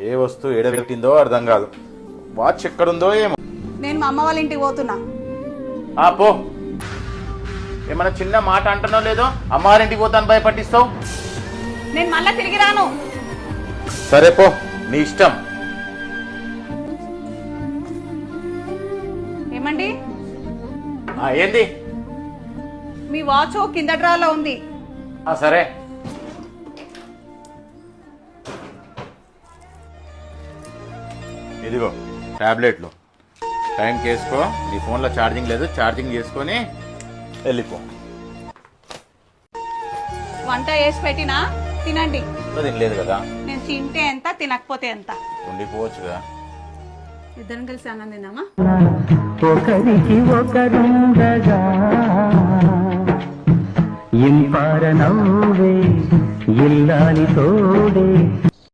ఏ వస్తువు ఎడబెట్టిందో అర్థం కాదు. వాచ్ ఎక్కడుందో ఏమో. నేను మా అమ్మ వాళ్ళ ఇంటికి పోతున్నా. ఆ పో. ఏమన్నా చిన్న మాట అంటున్నావు లేదో అమ్మారింటికి పోతాను భయపట్టిస్తావు నేను మళ్ళా తిరిగి రాను. సరే పో. నీ ఇష్టం. ఏమండి? ఆ, ఏంది? మీ వాచ్ కింద డ్రాలో ఉంది. ఆ, సరే. ఇదిగో టాబ్లెట్లు. టైంకి వేసుకో నీ ఫోన్లో ఛార్జింగ్ లేదు. ఛార్జింగ్ చేసుకొని వెళ్ళిపో. వంట వేసి పెట్టినా? తినండి. తినలేదు కదా. నేను తింటే ఎంత తినకపోతే ఎంత? ఉండిపోవచ్చు కదా ఇద్దరం కలిసి అన్నం తిందామా ఒకరికి ఒకరుండగా. ఇంపార నవ్వే ఇల్లాలి తోడే.